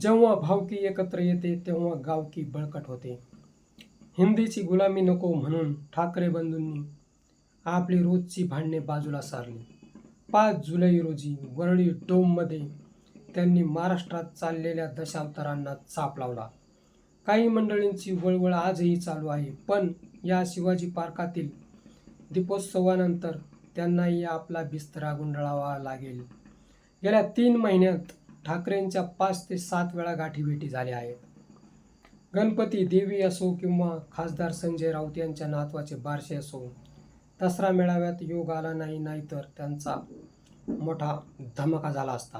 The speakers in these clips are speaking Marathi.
जेव्हा भावकी एकत्र येते तेव्हा गावकी बळकट होते. हिंदीची गुलामी नको म्हणून ठाकरे बंधूंनी आपली रोजची भांडणे बाजूला सारली. पाच जुलै रोजी वरळी डोममध्ये त्यांनी महाराष्ट्रात चाललेल्या दशावतारांना चाप लावला. काही मंडळींची वळवळ आजही चालू आहे पण या शिवाजी पार्कातील दीपोत्सवानंतर त्यांनाही आपला बिस्तरा गुंडाळावा लागेल. गेल्या तीन महिन्यात ठाकरेंच्या पाच ते सात वेळा गाठीभेटी झाल्या आहेत. गणपती देवी असो किंवा खासदार संजय राऊत यांच्या नातवाचे बारसे असो दसरा मेळाव्यात योग आला नाही नाहीतर त्यांचा मोठा धमाका झाला असता.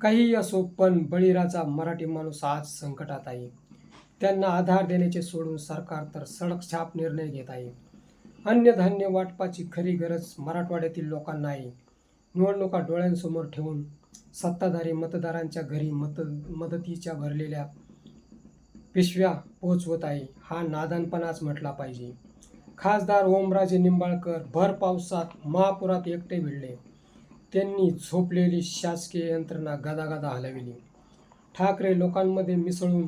काहीही असो पण बळीराजा मराठी माणूस आज संकटात आहे. त्यांना आधार देण्याचे सोडून सरकार तर सडक छाप निर्णय घेत आहे. अन्नधान्य वाटपाची खरी गरज मराठवाड्यातील लोकांना आहे. निवडणुका डोळ्यांसमोर ठेवून सत्ताधारी मतदारांच्या घरी मत मदतीच्या भरलेल्या पिशव्या पोचवत आहे. हा नादानपणाच म्हटला पाहिजे. खासदार ओमराजे निंबाळकर भर पावसात महापुरात एकटे भिडले. त्यांनी झोपलेली शासकीय यंत्रणा गदागदा हलविली. ठाकरे लोकांमध्ये मिसळून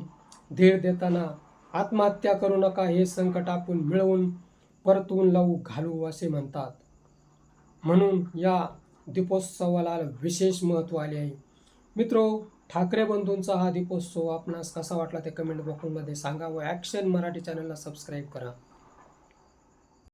धीर देताना आत्महत्या करू नका हे संकट आपण मिळवून परतून लावू घालू असे म्हणतात. म्हणून या दीपोत्सवाला विशेष महत्त्व आले आहे. मित्रो ठाकरे बंधूंचा हा दीपोत्सव आपणास कसा वाटला ते कमेंट बॉक्समध्ये सांगा व ॲक्शन मराठी चॅनलला सबस्क्राईब करा.